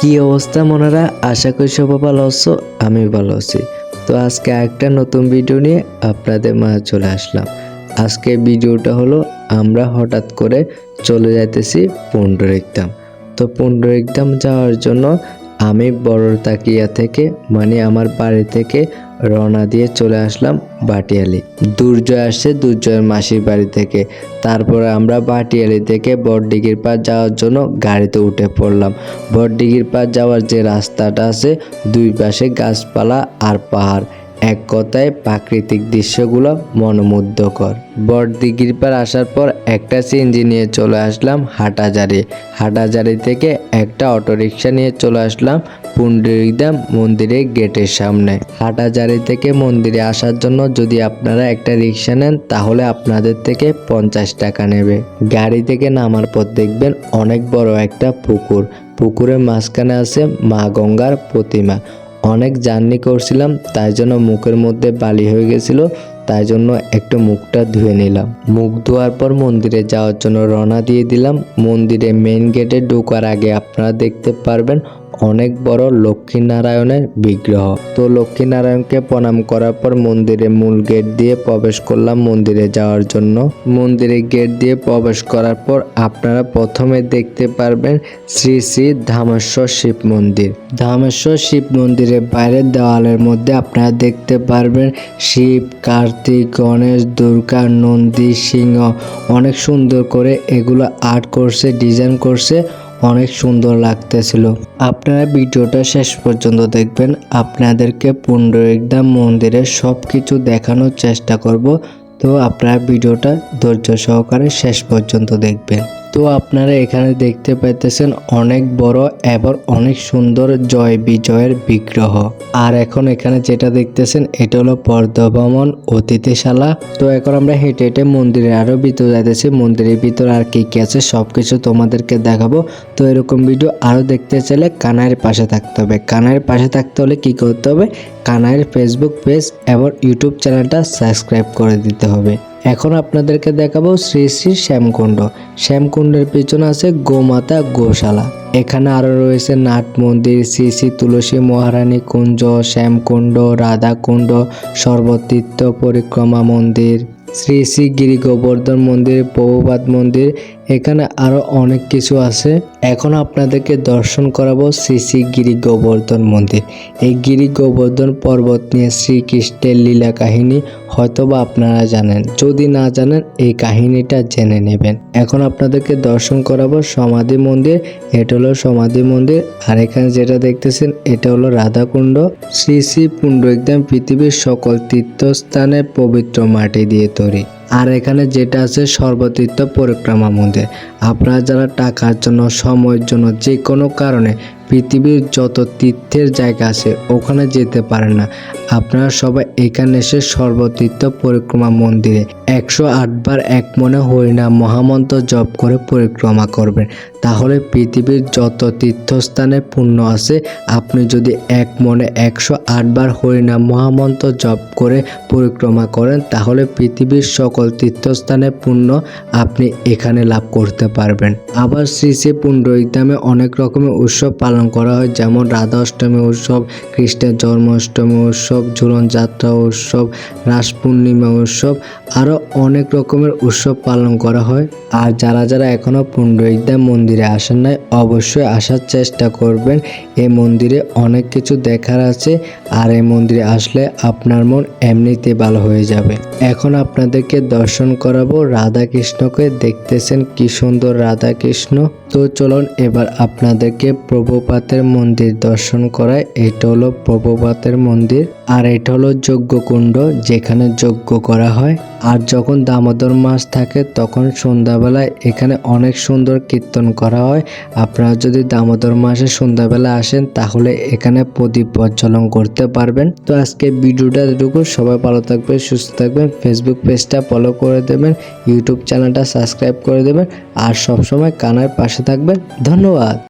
কি অবস্থা মনারা? আশা করি সবাই ভালো আছো আমি ভালো আছি। তো আজকে একটা নতুন ভিডিও নিয়ে আপনাদের মা চলে আসলাম। আজকে ভিডিওটা হলো, আমরা হঠাৎ করে চলে যাইতেছি পুন্ডরিকদাম তো পুন্ডরিকদাম যাওয়ার জন্য আমি বড়র তাকিয়া থেকে মানে আমার বাড়ি থেকে রওনা দিয়ে চলে আসলাম বাটিয়ালি। দুর্জয় আসছে দুর্জয়ের মাসির বাড়ি থেকে। তারপরে আমরা বাটিয়ালি থেকে বড়ডিগির পার যাওয়ার জন্য গাড়িতে উঠে পড়লাম। বড়ডিগির পার যাওয়ার যে রাস্তাটা আছে, দুই পাশে গাছপালা আর পাহাড়। এক কথায় প্রাকৃতিক দৃশ্যগুলো মনোমুগ্ধকর। বড়দিঘির পার আসার পর একটা সিএনজি নিয়ে চলে আসলাম হাটাজারি। হাটাজারি থেকে একটা অটোরিকশা নিয়ে চলে আসলাম পুন্ডরিকদাম মন্দিরের গেটের সামনে। হাটাজারি থেকে মন্দিরে আসার জন্য যদি আপনারা একটা রিক্সা নেন, তাহলে আপনাদের থেকে পঞ্চাশ টাকা নেবে। গাড়ি থেকে নামার পর দেখবেন অনেক বড় একটা পুকুর। পুকুরের মাঝখানে আছে মা গঙ্গার প্রতিমা। অনেক জার্নি করছিলাম, তাই জন্য মুখের মধ্যে বালি হয়ে গেছিল, তাই জন্য একটু মুখটা ধুয়ে নিলাম। মুখ ধোয়ার পর মন্দিরে যাওয়ার জন্য রওনা দিয়ে দিলাম। মন্দিরে মেন গেটে ঢোকার আগে আপনারা দেখতে পারবেন অনেক বড় লক্ষ্মীনারায়ণের বিগ্রহ। তো লক্ষ্মীনারায়ণকে প্রণাম করার পর মন্দিরে মূল গেট দিয়ে প্রবেশ করলাম মন্দিরে যাওয়ার জন্য। মন্দিরে গেট দিয়ে প্রবেশ করার পর আপনারা প্রথমে দেখতে পারবেন শ্রী শ্রী ধামেশ্বর শিব মন্দির। ধামেশ্বর শিব মন্দিরের বাইরের দেওয়ালের মধ্যে আপনারা দেখতে পারবেন শিব, কার্তিক, গণেশ, দুর্গা, নন্দী, সিংহ অনেক সুন্দর করে এগুলো আর্ট করছে, ডিজাইন করছে। অনেক সুন্দর লাগতেছিল। আপনারা ভিডিওটা শেষ পর্যন্ত দেখবেন। আপনাদেরকে পুণ্ডরিকদা মন্দিরের সব কিছু দেখানোর চেষ্টা করব। তো আপনারা ভিডিওটা ধৈর্য সহকারে শেষ পর্যন্ত দেখবেন। তো আপনারা এখানে দেখতে পাইতেছেন অনেক বড় এবং অনেক সুন্দর জয় বিজয়ের বিগ্রহ। আর এখন এখানে যেটা দেখতেছেন, এটা হলো পর্দভ্রমণ অতিথিশালা। তো এখন আমরা হেঁটে হেঁটে মন্দিরের আরও ভিতরে যাইতেছি। মন্দিরের ভিতর আর কি কি আছে সব কিছু তোমাদেরকে দেখাবো। তো এরকম ভিডিও আরও দেখতে চাইলে কানাইয়ের পাশে থাকতে হবে। কানাইয়ের পাশে থাকতে হলে কি করতে হবে? কানাইয়ের ফেসবুক পেজ এবং ইউটিউব চ্যানেলটা সাবস্ক্রাইব করে দিতে হবে। এখন আপনাদেরকে দেখাবো শ্রী শ্রী শ্যামকুণ্ড। শ্যামকুণ্ডের পিছনে আছে গোমাতা গোশালা। এখানে আরও রয়েছে নাট মন্দির, শ্রী শ্রী তুলসী মহারানী কুঞ্জ, শ্যামকুণ্ড, রাধাকুণ্ড, সর্বতীর্থ পরিক্রমা মন্দির, শ্রী শ্রী গিরি গোবর্ধন মন্দির প্রভুপাত মন্দির, এখানে আরও অনেক কিছু আছে। এখন আপনাদেরকে দর্শন করাবো শ্রী শ্রী গিরি গোবর্ধন মন্দির। এই গিরি গোবর্ধন পর্বত নিয়ে শ্রীকৃষ্ণের লীলা কাহিনী হয়তোবা আপনারা জানেন, যদি না জানেন, এই কাহিনীটা জেনে নেবেন। এখন আপনাদেরকে দর্শন করাবো সমাধি মন্দির, এটা হলো সমাধি মন্দির, আর এখানে যেটা দেখতেছেন, এটা হলো রাধাকুণ্ড। শ্রী শ্রী পুণ্ড একদম পৃথিবীর সকল তীর্থস্থানে পবিত্র মাটি দিয়ে তৈরি। আর এখানে যেটা আছে, সর্বতীর্থ পরিক্রমা মন্দির। আপনারা যারা টাকার জন্য, সময়ের জন্য যে কোনো কারণে পৃথিবীর যত তীর্থের জায়গা আছে, ওখানে যেতে পারেন না। আপনারা সবাই এখানে এসে সর্বতীর্থ পরিক্রমা মন্দিরে একশো আটবার এক মনে হরিনাম মহামন্ত্র জপ করে পরিক্রমা করবেন। তাহলে পৃথিবীর যত তীর্থস্থানে পুণ্য আছে, আপনি যদি এক মনে একশো আটবার হরিনাম মহামন্ত্র জপ করে পরিক্রমা করেন, তাহলে পৃথিবীর সকল তীর্থস্থানে পুণ্য আপনি এখানে লাভ করতে পারবেন। আবার শ্রী শ্রী পুণ্ডরিকধামে অনেক রকমের উৎসব পালন করা হয়, যেমন রাধা অষ্টমী উৎসব, কৃষ্ণের জন্মাষ্টমী উৎসব ঝুলন যাত্রা উৎসব রাস পূর্ণিমা উৎসব, আরও অনেক রকমের উৎসব পালন করা হয়। আর যারা যারা এখনও পুণ্ডরিকধাম মন্দিরে আসেন নাই, অবশ্যই আসার চেষ্টা করবেন। এই মন্দিরে অনেক কিছু দেখার আছে। আর এই মন্দিরে আসলে আপনার মন এমনিতে ভালো হয়ে যাবে। এখন আপনাদেরকে দর্শন করাবো রাধা কৃষ্ণকে দেখতেছেন কি সুন্দর রাধা কৃষ্ণ তো চলুন এবার আপনাদেরকে প্রভুপাতের মন্দির দর্শন করায় এটা হলো প্রভুপাতের মন্দির। আর এটা হলো যজ্ঞকুণ্ড যেখানে যজ্ঞ করা হয়। আর যখন দামোদর মাস থাকে, তখন সন্ধ্যাবেলায় এখানে অনেক সুন্দর কীর্তন করা হয়। আপনারা যদি দামোদর মাসে সন্ধ্যাবেলা আসেন, তাহলে এখানে প্রদীপ প্রজ্বলন করতে পারবেন। তো আজকে ভিডিওটা এটুকু সবাই ভালো থাকবেন, সুস্থ থাকবেন। ফেসবুক পেজটা ফলো করে দেবেন ইউটিউব চ্যানেলটা সাবস্ক্রাইব করে দেবেন। আর সবসময় কানার পাশে থাকবেন। ধন্যবাদ।